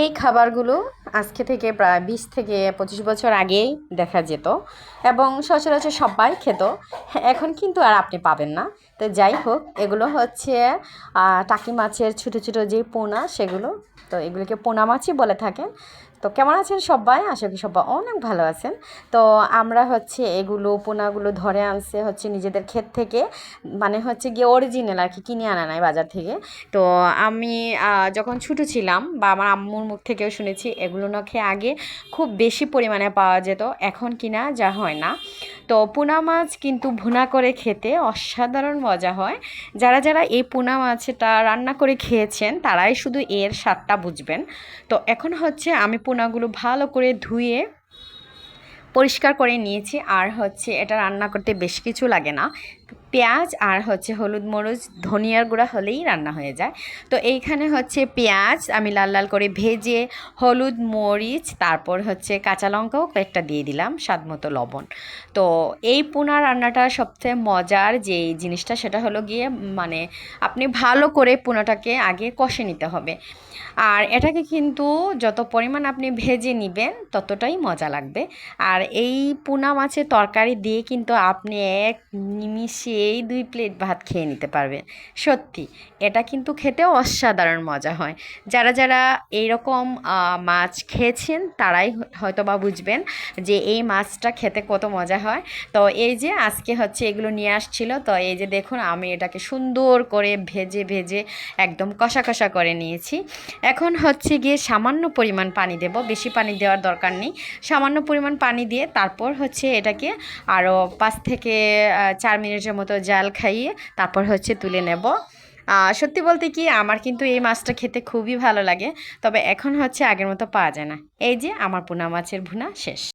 এই খাবারগুলো আজকে থেকে প্রায় বিশ থেকে পঁচিশ বছর আগেই দেখা যেত এবং সচরাচর সবাই খেত। এখন কিন্তু আর আপনি পাবেন না। তো যাই হোক, এগুলো হচ্ছে টাকি মাছের ছোটো ছোটো যে পোনা, সেগুলো, তো এগুলোকে পোনা মাছই বলে থাকেন। তো কেমন আছেন সবাই? আশা করি সবাই অনেক ভালো আছেন। তো আমরা হচ্ছে এগুলো, পোনাগুলো ধরে আনছে হচ্ছে নিজেদের ক্ষেত থেকে। মানে হচ্ছে গিয়ে অরিজিনাল আর কি, কিনে আনা নাই বাজার থেকে। তো আমি যখন ছোটো ছিলাম বা আমার আম্মুর মুখ থেকেও শুনেছি, এগুলো না খেয়ে আগে খুব বেশি পরিমাণে পাওয়া যেত। এখন কিনা যা হয় না। তো পোনা মাছ কিন্তু ভুনা করে খেতে অসাধারণ মজা হয়। যারা যারা এই পোনা মাছটা রান্না করে খেয়েছেন, তারাই শুধু এর স্বাদটা বুঝবেন। তো এখন হচ্ছে আমি পোনাগুলো ভালো করে ধুয়ে পরিষ্কার করে নিয়েছি। আর হচ্ছে এটা রান্না করতে বেশ কিছু লাগে না। পেঁয়াজ আর হচ্ছে হলুদ মরিচ, ধনিয়ার গুঁড়া হলেই রান্না হয়ে যায়। তো এইখানে হচ্ছে পেঁয়াজ আমি লাল লাল করে ভেজে, হলুদ মরিচ, তারপর হচ্ছে কাঁচা লঙ্কাও কয়েকটা দিয়ে দিলাম, স্বাদ মতো লবণ। তো এই পোনা রান্নাটা সবচেয়ে মজার যে জিনিসটা, সেটা হলো গিয়ে মানে আপনি ভালো করে পোনাটাকে আগে কষে নিতে হবে। আর এটাকে কিন্তু যত পরিমাণ আপনি ভেজে নেবেন, ততটাই মজা লাগবে। আর এই পোনা মাছের তরকারি দিয়ে কিন্তু আপনি এক নিমিষেই দুই প্লেট ভাত খেয়ে নিতে পারবেন সত্যি, এটা কিন্তু খেতেও অসাধারণ মজা হয়। যারা যারা এইরকম মাছ খেয়েছেন, তারাই হয়তো বা বুঝবেন যে এই মাছটা খেতে কত মজা হয়। তো এই যে আজকে হচ্ছে এগুলো নিয়ে আসছিল, তো এই যে দেখুন আমি এটাকে সুন্দর করে ভেজে ভেজে একদম কষা কষা করে নিয়েছি। এখন হচ্ছে গিয়ে সামান্য পরিমাণ পানি দেব, বেশি পানি দেওয়ার দরকার নেই। সামান্য পরিমাণ পানি দিয়ে তারপর হচ্ছে এটাকে আরও পাঁচ থেকে চার মিনিটের মতো জাল খাইয়ে তারপর হচ্ছে তুলে নেব। সত্যি বলতে কি আমার কিন্তু এই মাছটা খেতে খুবই ভালো লাগে, তবে এখন হচ্ছে আগের মতো পাওয়া যায় না। এই যে আমার পোনা মাছের ভুনা শেষ।